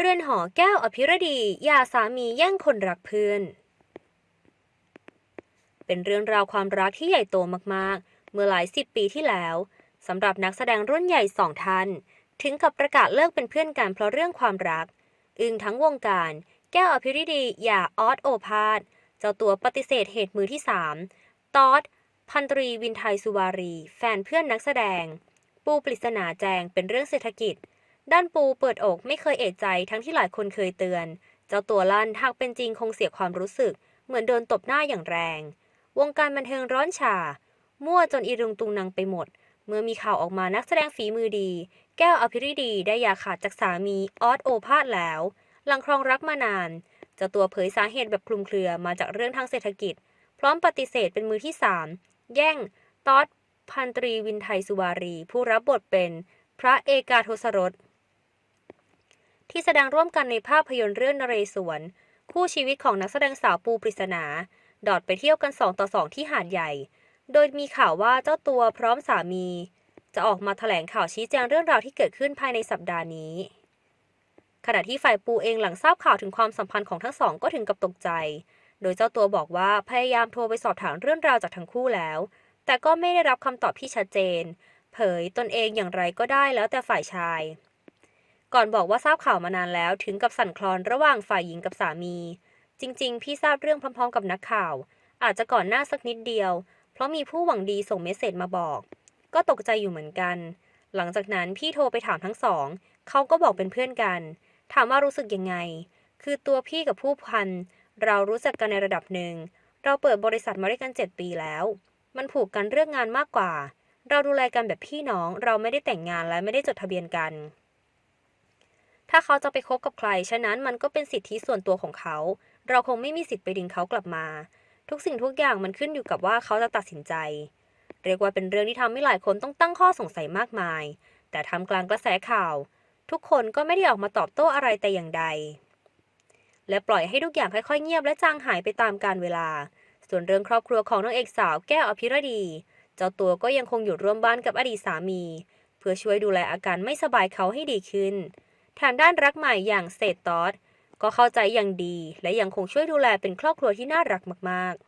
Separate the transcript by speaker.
Speaker 1: เรือนหอแก้วอภิรดีย่าสามีแย่งคนรักเพื่อน เป็นเรื่องราวความรักที่ใหญ่โตมากๆ เมื่อหลายสิบปีที่แล้วสำหรับนักแสดงรุ่นใหญ่สองท่าน ถึงกับประกาศเลิกเป็นเพื่อนกันเพราะเรื่องความรัก อึงทั้งวงการ แก้วอภิรดีย่าออสโอภาสเจ้าตัวปฏิเสธเหตุมือที่สามตอดพันตรีวินไทยสุวารี แฟนเพื่อนนักแสดง ปูปริศนาแจงเป็นเรื่องเศรษฐกิจ ด้านปูเปิดอกไม่เคยเอะใจทั้งที่หลายคนเคยเตือน เจ้าตัวลั่นหากเป็นจริงคงเสียความรู้สึก เหมือนโดนตบหน้าอย่างแรง วงการบันเทิงร้อนฉามั่วจนอีรุงตุงนังไปหมด เมื่อมีข่าวออกมานักแสดงฝีมือดี แก้วอภิริดีได้ย่าขาดจากสามีออสโอภาสแล้ว หลังครองรักมานานเจ้าตัวเผยสาเหตุแบบคลุมเครือมาจากเรื่องทางเศรษฐกิจ พร้อมปฏิเสธเป็นมือที่สามแย่งตอดพันตรีวินไทยสุวารี ผู้รับบทเป็นพระเอกาทศรส ที่แสดงร่วมกันในภาพยนตร์เรื่องนเรศวร คู่ชีวิตของนักแสดงสาวปูปริศนา ดอดไปเที่ยวกัน2ต่อ2ที่หาดใหญ่ โดยมีข่าวว่าเจ้าตัวพร้อมสามี จะออกมาแถลงข่าวชี้แจงเรื่องราวที่เกิดขึ้นภายในสัปดาห์นี้ ขณะที่ฝ่ายปูเองหลังทราบข่าวถึงความสัมพันธ์ของทั้งสองก็ถึงกับตกใจ โดยเจ้าตัวบอกว่าพยายามโทรไปสอบถามเรื่องราวจากทั้งคู่แล้ว แต่ก็ไม่ได้รับคำตอบที่ชัดเจน เผยตนเองอย่างไรก็ได้แล้วแต่ฝ่ายชาย ก่อนบอกว่าทราบข่าวมานานแล้วถึงกับสั่นคลอนระหว่างฝ่ายหญิงกับสามี จริง ๆ พี่ทราบเรื่องพร้อม ๆ กับนักข่าว อาจจะก่อนหน้าสักนิดเดียว เพราะมีผู้หวังดีส่งเมสเซจมาบอก ก็ตกใจอยู่เหมือนกัน หลังจากนั้นพี่โทรไปถามทั้งสองเขาก็บอกเป็นเพื่อนกัน ถามว่ารู้สึกยังไง คือตัวพี่กับผู้พันเรารู้จักกันในระดับหนึ่งเราเปิดบริษัทมาด้วยกัน 7 ปีแล้ว มันผูกกันเรื่องงานมากกว่า เราดูแลกันแบบพี่น้อง เราไม่ได้แต่งงานและไม่ได้จดทะเบียนกัน ถ้าเขาจะไปคบกับใคร ฉะนั้นมันก็เป็นสิทธิส่วนตัวของเขา เราคงไม่มีสิทธิ์ไปดึงเขากลับมา ทุกสิ่งทุกอย่างมันขึ้นอยู่กับว่าเขาจะตัดสินใจ เรียกว่าเป็นเรื่องที่ทำให้หลายคนต้องตั้งข้อสงสัยมากมาย แต่ทำกลางกระแสข่าว ทุกคนก็ไม่ได้ออกมาตอบโต้อะไรแต่อย่างใด และปล่อยให้ทุกอย่างค่อยๆเงียบและจางหายไปตามกาลเวลา ส่วนเรื่องครอบครัวของนางเอกสาวแก้วอภิรดี เจ้าตัวก็ยังคงอยู่ร่วมบ้านกับอดีตสามี เพื่อช่วยดูแลอาการไม่สบายเขาให้ดีขึ้น ทางด้านรักใหม่อย่างเศษตอสก็เข้าใจอย่างดี และยังคงช่วยดูแลเป็นครอบครัวที่น่ารักมากๆ